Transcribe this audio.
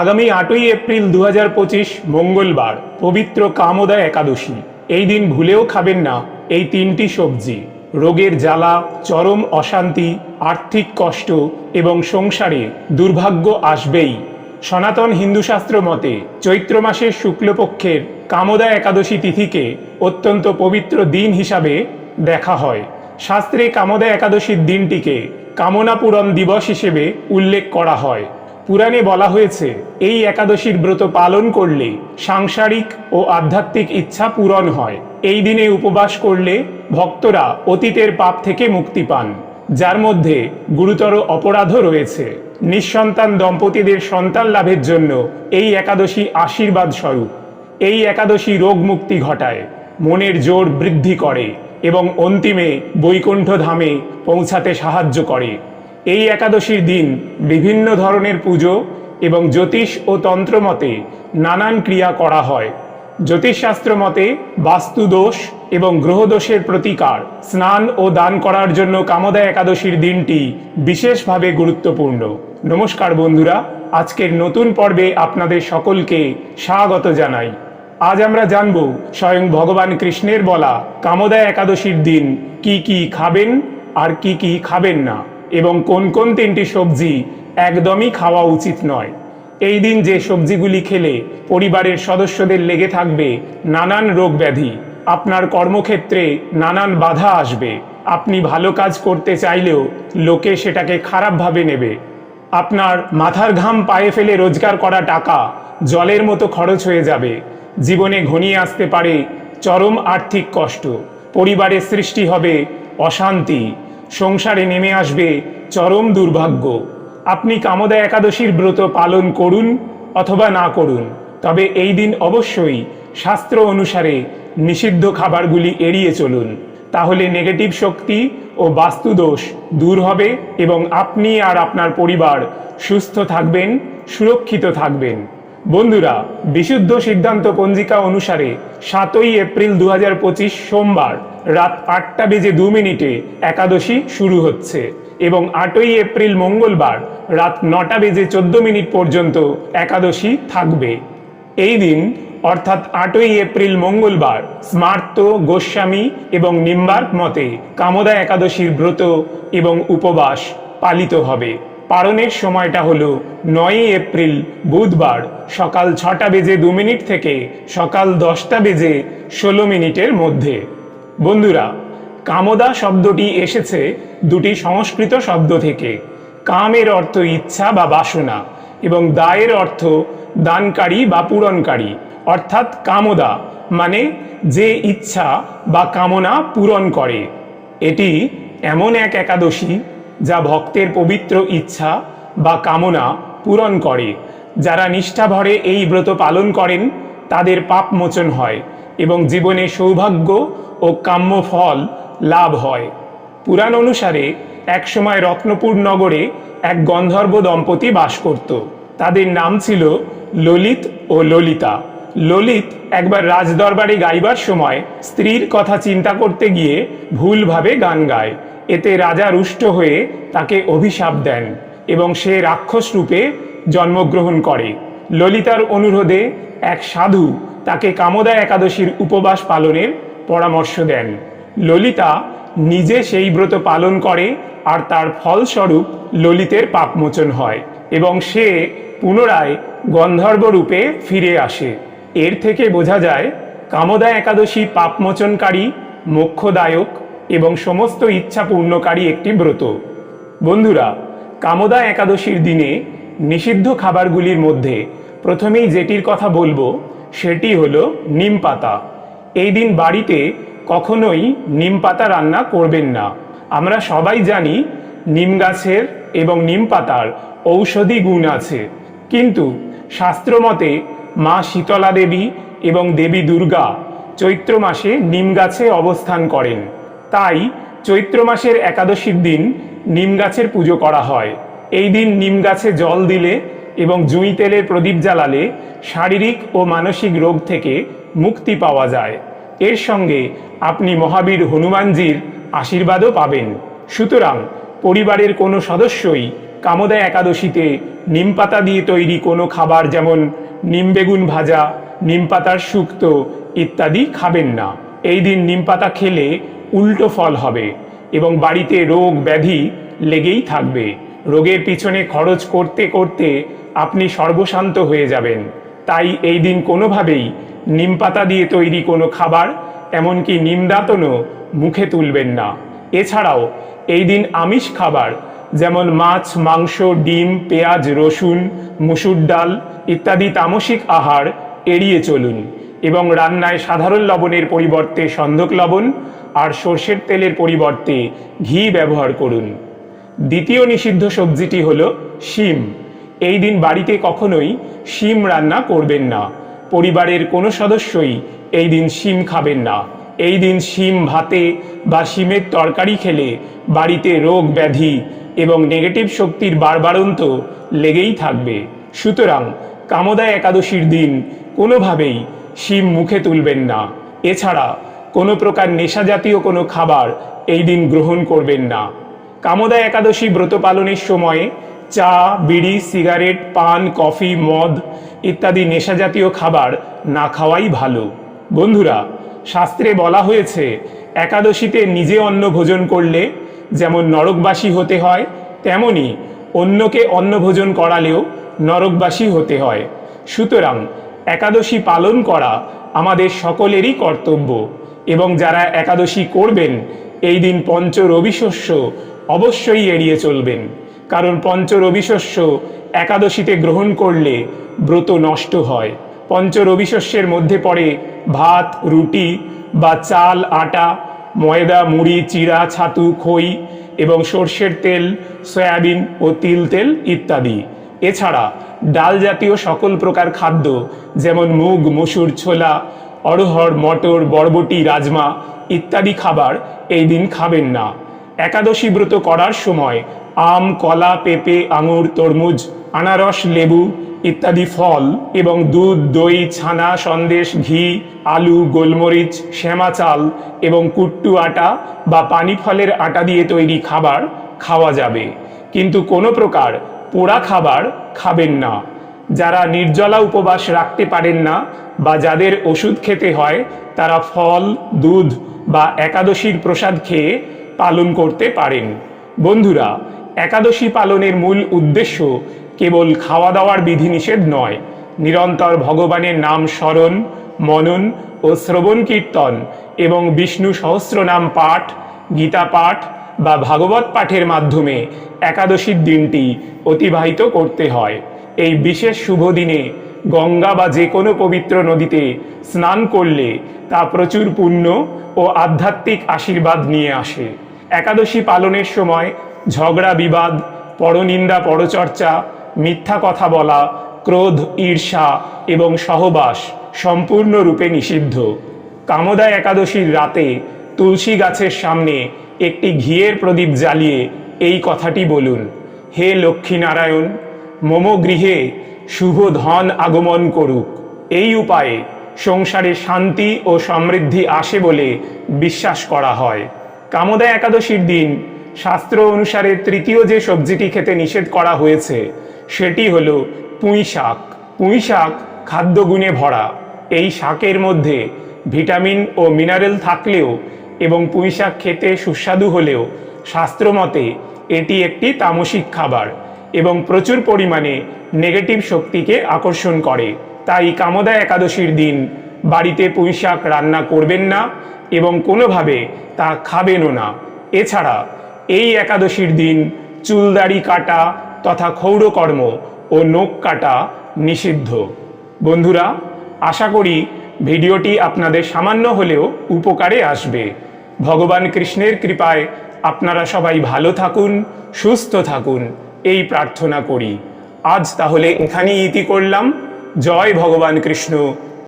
আগামী আটই এপ্রিল দু হাজার পঁচিশ মঙ্গলবার পবিত্র কামোদা একাদশী। এই দিন ভুলেও খাবেন না এই তিনটি সবজি। রোগের জ্বালা, চরম অশান্তি, আর্থিক কষ্ট এবং সংসারে দুর্ভাগ্য আসবেই। সনাতন হিন্দুশাস্ত্র মতে, চৈত্র মাসের শুক্লপক্ষের কামোদা একাদশী তিথিকে অত্যন্ত পবিত্র দিন হিসাবে দেখা হয়। শাস্ত্রে কামোদা একাদশীর দিনটিকে কামনা পূরণ দিবস হিসেবে উল্লেখ করা হয়। পুরাণে বলা হয়েছে, এই একাদশীর ব্রত পালন করলে সাংসারিক ও আধ্যাত্মিক ইচ্ছা পূরণ হয়। এই দিনে উপবাস করলে ভক্তরা অতীতের পাপ থেকে মুক্তি পান, যার মধ্যে গুরুতর অপরাধও রয়েছে। নিঃসন্তান দম্পতিদের সন্তান লাভের জন্য এই একাদশী আশীর্বাদ স্বরূপ। এই একাদশী রোগ মুক্তি ঘটায়, মনের জোর বৃদ্ধি করে এবং অন্তিমে বৈকুণ্ঠ ধামে পৌঁছাতে সাহায্য করে। এই একাদশীর দিন বিভিন্ন ধরনের পুজো এবং জ্যোতিষ ও তন্ত্র মতে নানান ক্রিয়া করা হয়। জ্যোতিষশাস্ত্র মতে বাস্তুদোষ এবং গ্রহদোষের প্রতিকার, স্নান ও দান করার জন্য কামদা একাদশীর দিনটি বিশেষভাবে গুরুত্বপূর্ণ। নমস্কার বন্ধুরা, আজকের নতুন পর্বে আপনাদের সকলকে স্বাগত জানাই। আজ আমরা জানব স্বয়ং ভগবান কৃষ্ণের বলা কামদা একাদশীর দিন কি কি খাবেন আর কি কি খাবেন না। এবং কোন কোন তিনটি সবজি একদমই খাওয়া উচিত নয়। এই দিন যে সবজিগুলি খেলে পরিবারের সদস্যদের লেগে থাকবে নানান রোগ ব্যাধি। আপনার কর্মক্ষেত্রে নানান বাধা আসবে। আপনি ভালো কাজ করতে চাইলেও লোকে সেটাকে খারাপভাবে নেবে। আপনার মাথার ঘাম পায়ে ফেলে রোজগার করা টাকা জলের মতো খরচ হয়ে যাবে। জীবনে ঘনিয়ে আসতে পারে চরম আর্থিক কষ্ট। পরিবারে সৃষ্টি হবে অশান্তি। সংসারে নেমে আসবে চরম দুর্ভাগ্য। আপনি কামদা একাদশীর ব্রত পালন করুন অথবা না করুন, তবে এই দিন অবশ্যই শাস্ত্র অনুসারে নিষিদ্ধ খাবারগুলি এড়িয়ে চলুন। তাহলে নেগেটিভ শক্তি ও বাস্তুদোষ দূর হবে এবং আপনি আর আপনার পরিবার সুস্থ থাকবেন, সুরক্ষিত থাকবেন। বন্ধুরা, বিশুদ্ধ সিদ্ধান্ত পঞ্জিকা অনুসারে সাতই এপ্রিল দু হাজার পঁচিশ সোমবার রাত আটটা বেজে দু মিনিটে একাদশী শুরু হচ্ছে এবং আটই এপ্রিল মঙ্গলবার রাত নটা বেজে চোদ্দ মিনিট পর্যন্ত একাদশী থাকবে। এই দিন, অর্থাৎ আটই এপ্রিল মঙ্গলবার, স্মার্ত, গোস্বামী এবং নিম্বার্ক মতে কামদা একাদশীর ব্রত এবং উপবাস পালিত হবে। পালনের সময়টা হলো নয়ই এপ্রিল, বুধবার, সকাল ছটা বেজে দু মিনিট থেকে সকাল দশটা বেজে ষোলো মিনিটের মধ্যে। বন্ধুরা, কামদা শব্দটি এসেছে দুটি সংস্কৃত শব্দ থেকে। কামের অর্থ ইচ্ছা বা বাসনা এবং দায়ের অর্থ দানকারী বা পূরণকারী। অর্থাৎ কামদা মানে যে ইচ্ছা বা কামনা পূরণ করে। এটি এমন এক একাদশী যা ভক্তের পবিত্র ইচ্ছা বা কামনা পূরণ করে। যারা নিষ্ঠাভরে এই ব্রত পালন করেন, তাদের পাপ মোচন হয় এবং জীবনে সৌভাগ্য ও কাম্য ফল লাভ হয়। পুরাণ অনুসারে একসময় রত্নপুর নগরে এক গন্ধর্ব দম্পতি বাস করত। তাদের নাম ছিল ললিত ও ললিতা। ললিত একবার রাজদরবারে গাইবার সময় স্ত্রীর কথা চিন্তা করতে গিয়ে ভুলভাবে গান গায়। এতে রাজা রুষ্ট হয়ে তাকে অভিশাপ দেন এবং সে রাক্ষস রূপে জন্মগ্রহণ করে। ললিতার অনুরোধে এক সাধু তাকে কামদা একাদশীর উপবাস পালনের পরামর্শ দেন। ললিতা নিজে সেই ব্রত পালন করে আর তার ফলস্বরূপ ললিতের পাপমোচন হয় এবং সে পুনরায় গন্ধর্ব রূপে ফিরে আসে। এর থেকে বোঝা যায়, কামদা একাদশী পাপমোচনকারী, মোক্ষদায়ক এবং সমস্ত ইচ্ছা পূর্ণকারী একটি ব্রত। বন্ধুরা, কামদা একাদশীর দিনে নিষিদ্ধ খাবারগুলির মধ্যে প্রথমেই যেটির কথা বলব, সেটি হলো নিম পাতা। এই দিন বাড়িতে কখনোই নিম পাতা রান্না করবেন না। আমরা সবাই জানি নিম গাছের এবং নিম পাতার ঔষধি গুণ আছে। কিন্তু শাস্ত্রমতে মা শীতলা দেবী এবং দেবী দুর্গা চৈত্র মাসে নিম গাছে অবস্থান করেন। তাই চৈত্র মাসের একাদশীর দিন নিম গাছের পুজো করা হয়। এই দিন নিম গাছে জল দিলে এবং জুঁই তেলের প্রদীপ জ্বালালে শারীরিক ও মানসিক রোগ থেকে মুক্তি পাওয়া যায়। এর সঙ্গে আপনি মহাবীর হনুমানজির আশীর্বাদও পাবেন। সুতরাং পরিবারের কোনো সদস্যই কামদা একাদশীতে নিম পাতা দিয়ে তৈরি কোনো খাবার যেমন নিম বেগুন ভাজা, নিম পাতার শুক্তো ইত্যাদি খাবেন না। এই দিন নিম পাতা খেলে উল্টো ফল হবে এবং বাড়িতে রোগ ব্যাধি লেগেই থাকবে। রোগের পিছনে খরচ করতে করতে আপনি সর্বশান্ত হয়ে যাবেন। তাই এই দিন কোনোভাবেই নিম পাতা দিয়ে তৈরি কোনো খাবার, এমনকি নিমদাতনও মুখে তুলবেন না। এছাড়াও এই দিন আমিষ খাবার, যেমন মাছ, মাংস, ডিম, পেঁয়াজ, রসুন, মুসুর ডাল ইত্যাদি তামসিক আহার এড়িয়ে চলুন এবং রান্নায় সাধারণ লবণের পরিবর্তে সন্ধক লবণ আর সর্ষের তেলের পরিবর্তে ঘি ব্যবহার করুন। দ্বিতীয় নিষিদ্ধ সবজিটি হল শিম। এই দিন বাড়িতে কখনোই শিম রান্না করবেন না। পরিবারের কোনো সদস্যই এই দিন শিম খাবেন না। এই দিন শিম ভাতে বা শিমের তরকারি খেলে বাড়িতে রোগ ব্যাধি এবং নেগেটিভ শক্তির বারবারন্ত লেগেই থাকবে। সুতরাং কামদা একাদশীর দিন কোনোভাবেই শিম মুখে তুলবেন না। এছাড়া কোনো প্রকার নেশাজাতীয় কোনো খাবার এই দিন গ্রহণ করবেন না। কামদা একাদশী ব্রত পালনের সময়ে চা, বিড়ি, সিগারেট, পান, কফি, মদ ইত্যাদি নেশাজাতীয় খাবার না খাওয়াই ভালো। বন্ধুরা, শাস্ত্রে বলা হয়েছে, একাদশীতে নিজে অন্ন ভোজন করলে যেমন নরকবাসী হতে হয়, তেমনি অন্যকে অন্ন ভোজন করালেও নরকবাসী হতে হয়। সুতরাং একাদশী পালন করা আমাদের সকলেরই কর্তব্য। এবং যারা একাদশী করবেন, এই দিন পঞ্চ রবিশস্য অবশ্যই এড়িয়ে চলবেন। কারণ পঞ্চ রবিশস্য একাদশীতে গ্রহণ করলে ব্রত নষ্ট হয়। পঞ্চ রবিশস্যের মধ্যে পড়ে ভাত, রুটি বা চাল, আটা, ময়দা, মুড়ি, চিড়া, ছাতু, খই এবং সর্ষের তেল, সয়াবিন ও তিল তেল ইত্যাদি। এছাড়া ডাল জাতীয় সকল প্রকার খাদ্য যেমন মুগ, মসুর, ছোলা অড়হর, মটর, বরবটি, রাজমা ইত্যাদি খাবার এই দিন খাবেন না। একাদশী ব্রত করার সময় আম, কলা, পেঁপে, আঙুর, তরমুজ, আনারস, লেবু ইত্যাদি ফল এবং দুধ, দই, ছানা, সন্দেশ, ঘি, আলু, গোলমরিচ, শ্যামা চাল এবং কুট্টু আটা বা পানি ফলের আটা দিয়ে তৈরি খাবার খাওয়া যাবে। কিন্তু কোনো প্রকার পোড়া খাবার খাবেন না। যারা নির্জলা উপবাস রাখতে পারেন না বা যাদের ওষুধ খেতে হয়, তারা ফল, দুধ বা একাদশীর প্রসাদ খেয়ে পালন করতে পারেন। বন্ধুরা, একাদশী পালনের মূল উদ্দেশ্য কেবল খাওয়া দাওয়ার বিধিনিষেধ নয়, নিরন্তর ভগবানের নাম স্মরণ, মনন ও শ্রবণ কীর্তন এবং বিষ্ণু সহস্রনাম পাঠ, গীতা পাঠ বা ভাগবত পাঠের মাধ্যমে একাদশীর দিনটি অতিবাহিত করতে হয়। এই বিশেষ শুভ দিনে গঙ্গা বা যে কোনো পবিত্র নদীতে স্নান করলে তা প্রচুর পুণ্য ও আধ্যাত্মিক আশীর্বাদ নিয়ে আসে। একাদশী পালনের সময় ঝগড়া, বিবাদ, পরনিন্দা, পরচর্চা, মিথ্যা কথা বলা, ক্রোধ, ঈর্ষা এবং সহবাস সম্পূর্ণরূপে নিষিদ্ধ। কামদা একাদশীর রাতে তুলসী গাছের সামনে একটি ঘিয়ের প্রদীপ জ্বালিয়ে এই কথাটি বলুন, হে লক্ষ্মীনারায়ণ মম গৃহে শুভ ধন আগমন করুক। এই উপায়ে সংসারে শান্তি ও সমৃদ্ধি আসে বলে বিশ্বাস করা হয়। কামদা একাদশীর দিন শাস্ত্র অনুসারে তৃতীয় যে সবজিটি খেতে নিষেধ করা হয়েছে, সেটি হলো পুঁই শাক। পুঁই শাক খাদ্যগুণে ভরা। এই শাকের মধ্যে ভিটামিন ও মিনারেল থাকলেও এবং পুঁই শাক খেতে সুস্বাদু হলেও শাস্ত্রমতে এটি একটি তামসিক খাবার। এবং প্রচুর পরিমাণে নেগেটিভ শক্তিকে আকর্ষণ করে। তাই কামদা একাদশীর দিন বাড়িতে পুঁই শাক রান্না করবেন না এবং কোনোভাবে তা খাবেনও না। এছাড়া এই একাদশীর দিন চুলদাড়ি কাটা তথা ক্ষৌরকর্ম ও নখ কাটা নিষিদ্ধ। বন্ধুরা, আশা করি ভিডিওটি আপনাদের সামান্য হলেও উপকারে আসবে। ভগবান কৃষ্ণের কৃপায় আপনারা সবাই ভালো থাকুন, সুস্থ থাকুন। এই প্রার্থনা করি। আজ তাহলে এখানেই ইতি করলাম। জয় ভগবান কৃষ্ণ।